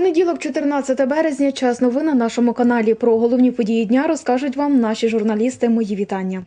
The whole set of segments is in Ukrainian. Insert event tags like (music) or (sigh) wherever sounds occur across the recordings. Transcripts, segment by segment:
Понеділок, 14 березня, час новин на нашому каналі. Про головні події дня розкажуть вам наші журналісти. Мої вітання.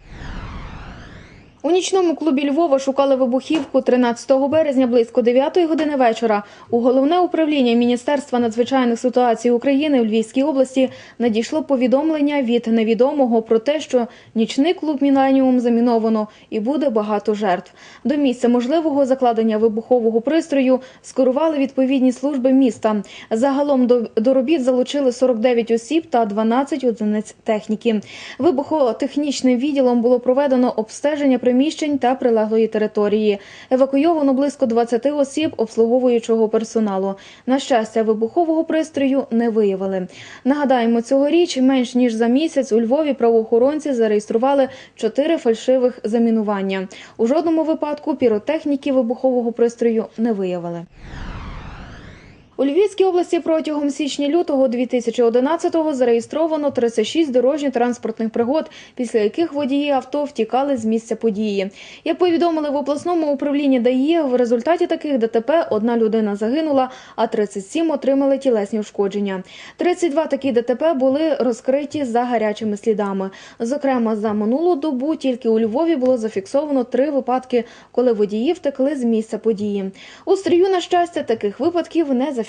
У нічному клубі Львова шукали вибухівку 13 березня близько 9 години вечора. У головне управління Міністерства надзвичайних ситуацій України в Львівській області надійшло повідомлення від невідомого про те, що нічний клуб Міленіум заміновано і буде багато жертв. До місця можливого закладення вибухового пристрою скерували відповідні служби міста. Загалом до, робіт залучили 49 осіб та 12 одиниць техніки. Вибухотехнічним відділом було проведено обстеження приміщень та прилеглої території. Евакуйовано близько 20 осіб обслуговуючого персоналу. На щастя, вибухового пристрою не виявили. Нагадаємо, цьогоріч менш ніж за місяць у Львові правоохоронці зареєстрували чотири фальшивих замінування. У жодному випадку піротехніки вибухового пристрою не виявили. У Львівській області протягом січня-лютого 2011-го зареєстровано 36 дорожньо-транспортних пригод, після яких водії авто втікали з місця події. Як повідомили в обласному управлінні ДАІ, в результаті таких ДТП одна людина загинула, а 37 отримали тілесні ушкодження. 32 такі ДТП були розкриті за гарячими слідами. Зокрема, за минулу добу тільки у Львові було зафіксовано три випадки, коли водії втекли з місця події. У стрію, на щастя, таких випадків не зафіксовано.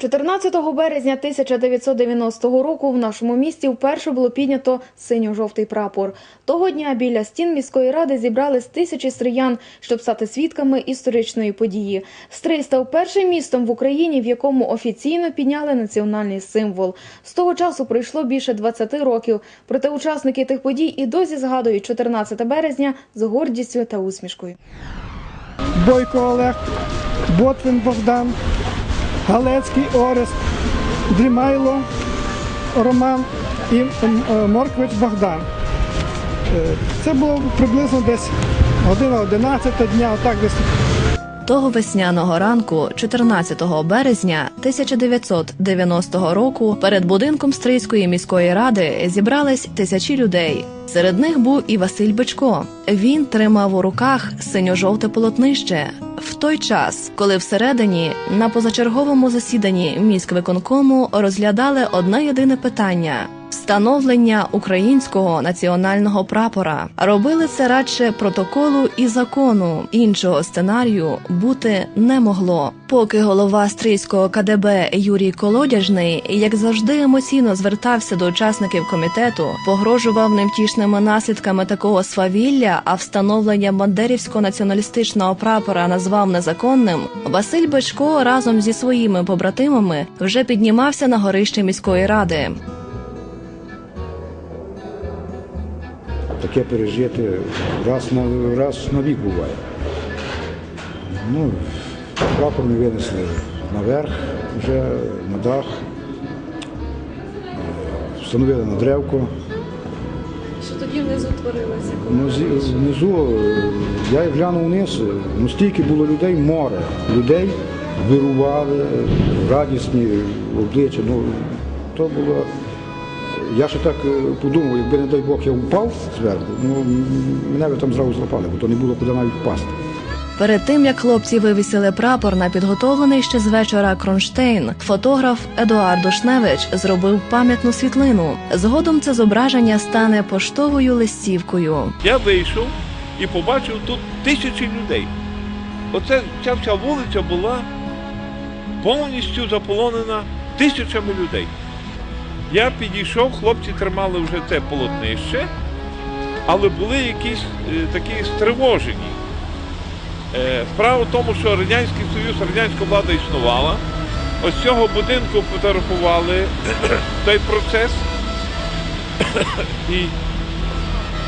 14 березня 1990 року в нашому місті вперше було піднято синьо-жовтий прапор. Того дня біля стін міської ради зібрались тисячі стриян, щоб стати свідками історичної події. Стрий став першим містом в Україні, в якому офіційно підняли національний символ. З того часу пройшло більше 20 років. Проте учасники тих подій і досі згадують 14 березня з гордістю та усмішкою. Бойко Олег, Ботвин Богдан, Галецький Орест, Дрімайло Роман і е, Морквич Богдан. Е, Це було приблизно десь година 11 дня, отак десь Того весняного ранку, 14 березня 1990 року, перед будинком Стрийської міської ради зібрались тисячі людей. Серед них був і Василь Бичко. Він тримав у руках синьо-жовте полотнище. В той час, коли всередині на позачерговому засіданні міськвиконкому розглядали одне єдине питання. Встановлення українського національного прапора робили це радше протоколу і закону. Іншого сценарію бути не могло. Поки голова стрийського КДБ Юрій Колодяжний, як завжди, емоційно звертався до учасників комітету, погрожував невтішними наслідками такого свавілля, а встановлення бандерівського націоналістичного прапора назвав незаконним. Василь Бичко разом зі своїми побратимами вже піднімався на горище міської ради. Таке пережити раз на, раз на вік буває. Ну, прапор ми винесли наверх, вже на дах, Е, встановили на древко. Що тоді внизу творилося? Ну, внизу е, я глянув вниз, е, ну стільки було людей, море. Людей вирували, радісні обличчя. Ну, то було. Я ще так е, подумав, якби не дай Бог я впав зверху, ну мене би там зразу злопали, бо то не було куди навіть впасти. Перед тим як хлопці вивісили прапор на підготовлений ще з вечора кронштейн, фотограф Едуард Шневич зробив пам'ятну світлину. Згодом це зображення стане поштовою листівкою. Я вийшов і побачив тут тисячі людей. Оце ця вся вулиця була повністю заполонена тисячами людей. Я підійшов, хлопці тримали вже це полотнище, але були якісь е, такі стривожені. Е, справа в тому, що Радянський Союз, радянська влада існувала. Ось цього будинку фотографували (coughs) той процес. (coughs) і,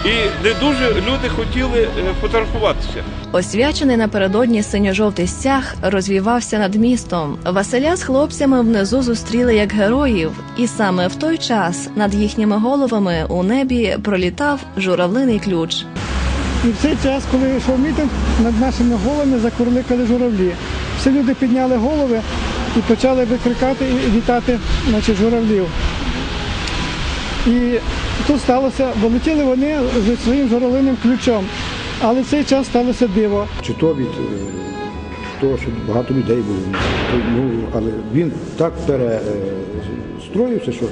і не дуже люди хотіли е, фотографуватися. Освячений напередодні синьо-жовтий стяг розвівався над містом. Василя з хлопцями внизу зустріли як героїв, і саме в той час над їхніми головами у небі пролітав журавлиний ключ. І в цей час, коли йшов мітинг, над нашими головами закурликали журавлі. Всі люди підняли голови і почали викрикати і вітати значить, журавлів. І тут сталося, бо летіли вони зі своїм журавлиним ключом. Але в цей час сталося диво. Чи то від е, того, що багато людей було. Ну, але він так перестроївся, що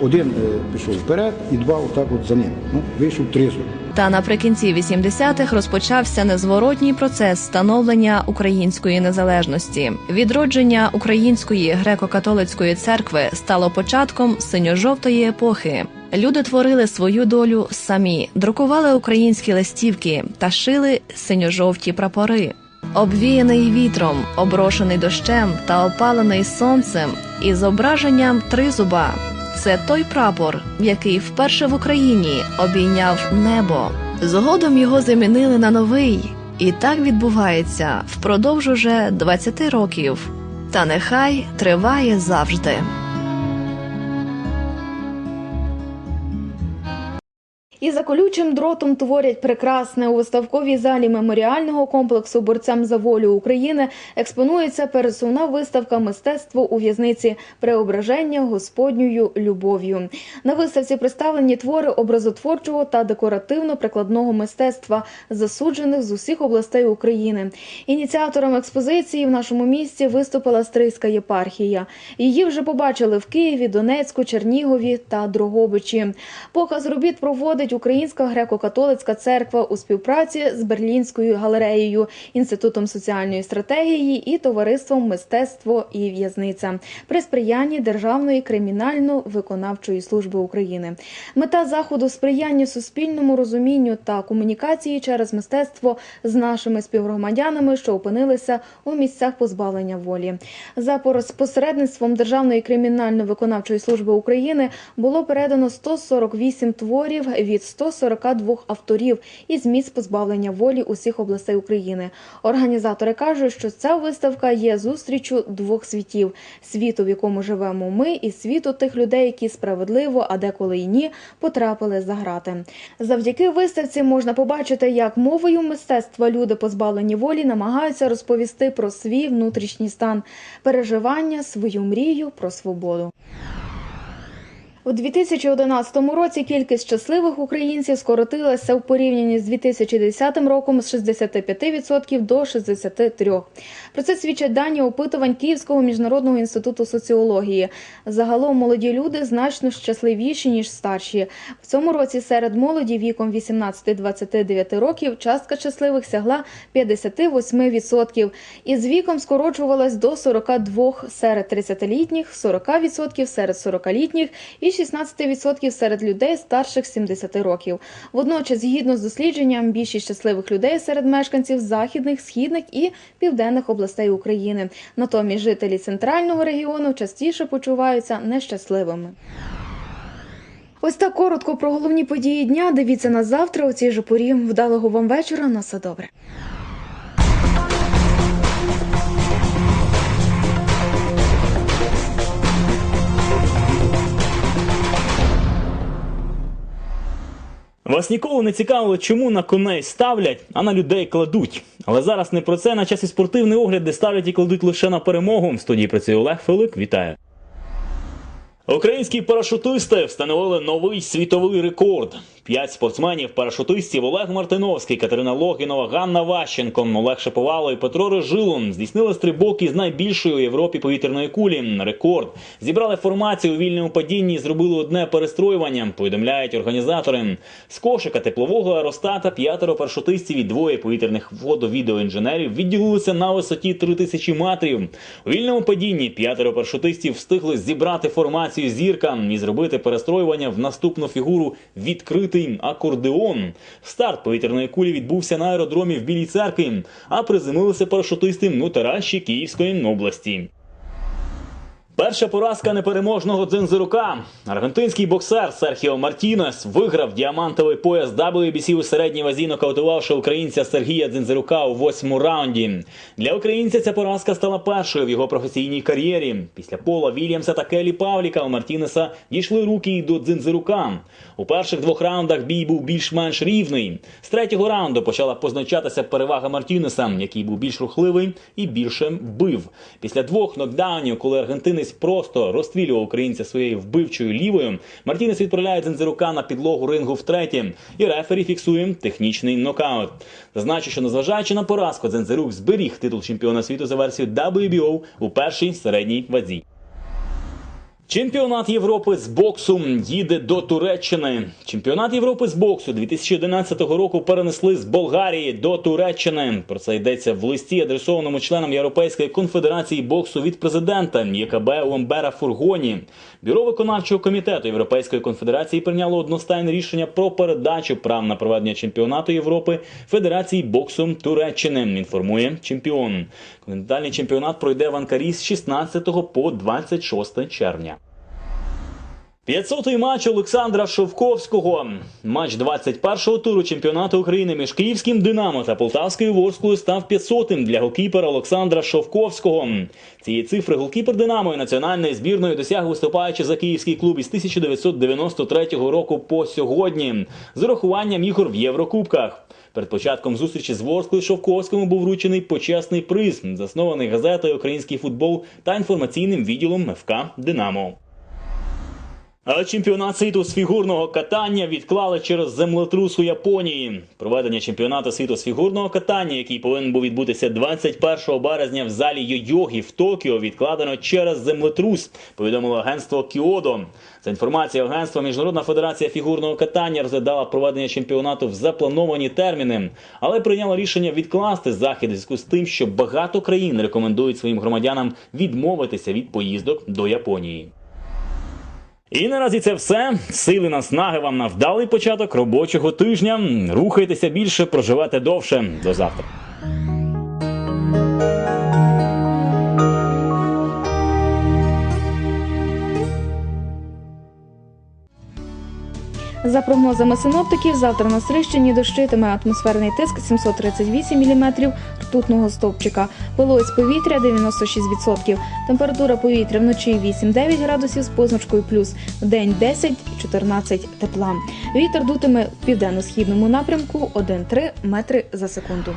один е, пішов вперед і два отак от за ним. Ну, вийшов тризу. Та наприкінці 80-х розпочався незворотній процес становлення української незалежності. Відродження української греко-католицької церкви стало початком синьо-жовтої епохи. Люди творили свою долю самі, друкували українські листівки та шили синьо-жовті прапори. Обвіяний вітром, оброшений дощем та опалений сонцем із зображенням тризуба. Це той прапор, який вперше в Україні обійняв небо. Згодом його замінили на новий, і так відбувається впродовж уже 20 років. Та нехай триває завжди. І за колючим дротом творять прекрасне у виставковій залі меморіального комплексу борцям за волю України експонується пересувна виставка мистецтво у в'язниці преображення Господньою любов'ю. На виставці представлені твори образотворчого та декоративно-прикладного мистецтва, засуджених з усіх областей України. Ініціатором експозиції в нашому місті виступила Стрийська єпархія. Її вже побачили в Києві, Донецьку, Чернігові та Дрогобичі. Показ робіт проводить Українська греко-католицька церква у співпраці з Берлінською галереєю, інститутом соціальної стратегії і товариством мистецтво і в'язниця при сприянні Державної кримінально-виконавчої служби України. Мета заходу сприяння суспільному розумінню та комунікації через мистецтво з нашими співгромадянами, що опинилися у місцях позбавлення волі. За посередництвом Державної кримінально-виконавчої служби України було передано 148 творів від 142 авторів із місць позбавлення волі усіх областей України. Організатори кажуть, що ця виставка є зустрічю двох світів: світу, в якому живемо ми, і світу тих людей, які справедливо, а деколи й ні, потрапили за грати. Завдяки виставці можна побачити, як мовою мистецтва люди позбавлені волі намагаються розповісти про свій внутрішній стан, переживання, свою мрію про свободу. У 2011 році кількість щасливих українців скоротилася у порівнянні з 2010 роком з 65% до 63%. Про це свідчать дані опитувань Київського міжнародного інституту соціології. Загалом молоді люди значно щасливіші ніж старші. В цьому році серед молоді віком 18-29 років частка щасливих сягла 58%. І з віком скорочувалась до 42 серед 30-літніх, 40% серед 40-літніх і 16% серед людей старших 70 років. Водночас, згідно з дослідженням, більшість щасливих людей серед мешканців західних, східних і південних областей України. Натомість жителі центрального регіону частіше почуваються нещасливими. Ось так коротко про головні події дня. Дивіться нас завтра у цій же порі. Вдалого вам вечора. На все добре. Вас ніколи не цікавило, чому на коней ставлять, а на людей кладуть. Але зараз не про це на часі спортивний огляд, де ставлять і кладуть лише на перемогу. В студії працює Олег Филик. Вітаю. Українські парашутисти встановили новий світовий рекорд. П'ять спортсменів-парашутистів Олег Мартиновський, Катерина Логінова, Ганна Ващенко, Олег Шаповало і Петро Режилун здійснили стрибок із найбільшої у Європі повітряної кулі. Рекорд зібрали формацію у вільному падінні і зробили одне перестроювання. Повідомляють організатори. З кошика теплового аеростата п'ятеро парашутистів і двоє повітряних водовідеоінженерів відділилися на висоті 3000 метрів. У вільному падінні п'ятеро парашутистів встигли зібрати формацію зірка і зробити перестроювання в наступну фігуру відкритий акордеон. Старт повітряної кулі відбувся на аеродромі в Білій церкві, а приземлилися парашутисти ну Таращі Київської області. Перша поразка непереможного дзинзирука. Аргентинський боксер Серхіо Мартінес виграв діамантовий пояс WBC у середній вазі, нокаутувавши українця Сергія Дзинзирука у восьмому раунді. Для українця ця поразка стала першою в його професійній кар'єрі. Після Пола Вільямса та Келі Павліка у Мартінеса дійшли руки й до Дзинзирука. У перших двох раундах бій був більш-менш рівний. З третього раунду почала позначатися перевага Мартінеса, який був більш рухливий і більше бив. Після двох нокдаунів, коли аргентинець просто розстрілював українця своєю вбивчою лівою, Мартінес відправляє Дзензирука на підлогу рингу втретє, і рефері фіксує технічний нокаут. Зазначу, що незважаючи на поразку, Дзензирук зберіг титул чемпіона світу за версією WBO у першій середній вазі. Чемпіонат Європи з боксу їде до Туреччини. Чемпіонат Європи з боксу 2011 року перенесли з Болгарії до Туреччини. Про це йдеться в листі, адресованому членам Європейської конфедерації боксу від президента ЄКБ Ломбера Фургоні. Бюро виконавчого комітету Європейської конфедерації прийняло одностайне рішення про передачу прав на проведення чемпіонату Європи Федерації боксу Туреччини. Інформує чемпіон. Континентальний чемпіонат пройде в Анкарі з 16 по 26 червня. 500-й матч Олександра Шовковського. Матч 21-го туру чемпіонату України між Київським Динамо та Полтавською Ворською став 500-м для голкіпера Олександра Шовковського. Цієї цифри голкіпер Динамо і національної збірної досяг виступаючи за київський клуб із 1993 року по сьогодні з урахуванням ігор в Єврокубках. Перед початком зустрічі з Ворською Шовковському був вручений почесний приз, заснований газетою Український футбол та інформаційним відділом ФК Динамо. А чемпіонат світу з фігурного катання відклали через землетрус у Японії. Проведення чемпіонату світу з фігурного катання, який повинен був відбутися 21 березня в залі Йойогі в Токіо, відкладено через землетрус. Повідомило агентство Кіодо. За інформацією агентства, Міжнародна федерація фігурного катання розглядала проведення чемпіонату в заплановані терміни, але прийняла рішення відкласти захід у зв'язку з тим, що багато країн рекомендують своїм громадянам відмовитися від поїздок до Японії. І наразі це все. Сили наснаги вам на вдалий початок робочого тижня. Рухайтеся більше, проживайте довше. До завтра. За прогнозами синоптиків, завтра на Стрищині дощитиме атмосферний тиск 738 мм ртутного стовпчика, вологість повітря 96%, температура повітря вночі 8-9 градусів з позначкою плюс, день 10-14 тепла. Вітер дутиме в південно-східному напрямку 1-3 метри за секунду.